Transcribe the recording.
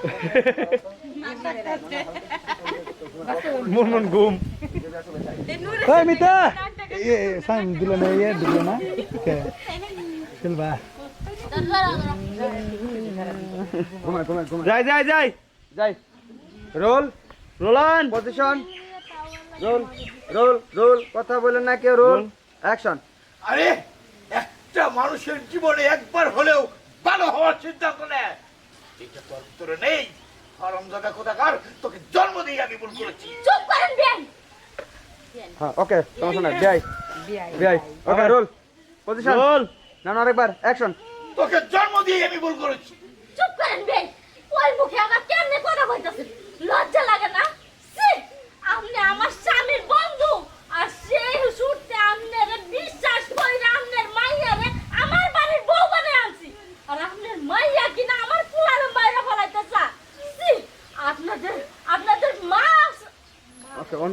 মন মন ঘুম ওই মিতা। এ সাইন দিল না ইয়ে দিল না। কে খেলবা যাই যাই যাই। যাই। রোল রোলান। পজিশন। Roll roll roll. কথা বলেন না কেউ রোল। অ্যাকশন। আরে একটা মানুষের জীবনে একবার হলেও ভালো হওয়ার সিদ্ধান্ত নেয় এটা তোর ভিতরে নেই। কোথাকার? তোকে জন্ম দিয়ে আমি ভুল করেছি। চুপ করেন বেন হ্যাঁ ওকে সমস্যা নাই বিআই। বিআই ওকে রোল পজিশন রোল। না না আরেকবার অ্যাকশন তোকে জন্ম দিয়ে আমি ভুল করেছি।